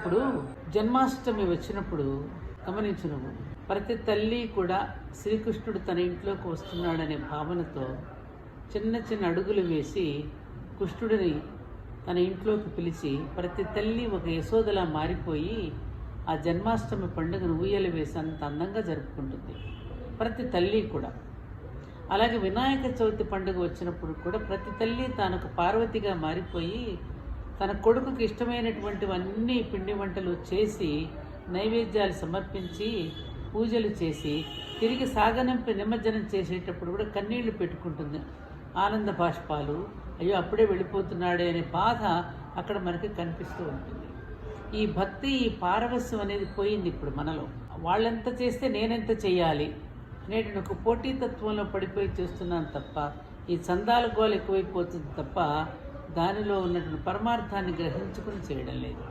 ఇప్పుడు జన్మాష్టమి వచ్చినప్పుడు గమనించు నువ్వు ప్రతి తల్లి కూడా శ్రీకృష్ణుడు తన ఇంట్లోకి వస్తున్నాడనే భావనతో చిన్న చిన్న అడుగులు వేసి కృష్ణుడిని తన ఇంట్లోకి పిలిచి ప్రతి తల్లి ఒక యశోదలా మారిపోయి ఆ జన్మాష్టమి పండుగను ఊయల వేసి అంత అందంగా జరుపుకుంటుంది. ప్రతి తల్లి కూడా. అలాగే వినాయక చవితి పండుగ వచ్చినప్పుడు కూడా ప్రతి తల్లి తాను ఒక పార్వతిగా మారిపోయి తన కొడుకుకి ఇష్టమైనటువంటివన్నీ పిండి వంటలు చేసి నైవేద్యాలు సమర్పించి పూజలు చేసి తిరిగి సాగనంపి నిమజ్జనం చేసేటప్పుడు కూడా కన్నీళ్ళు పెట్టుకుంటుంది. ఆనంద బాష్పాలు అయ్యో అప్పుడే వెళ్ళిపోతున్నాడే అనే బాధ అక్కడ మనకి కనిపిస్తూ ఉంటుంది. ఈ భక్తి ఈ పారవస్యం అనేది పోయింది ఇప్పుడు మనలో. వాళ్ళెంత చేస్తే నేనెంత చేయాలి నేటి ఒక పోటీతత్వంలో పడిపోయి చేస్తున్నాను తప్ప ఈ చందాల గోలు ఎక్కువైపోతుంది తప్ప దానిలో ఉన్నటువంటి పరమార్థాన్ని గ్రహించుకుని చేయడం లేదు.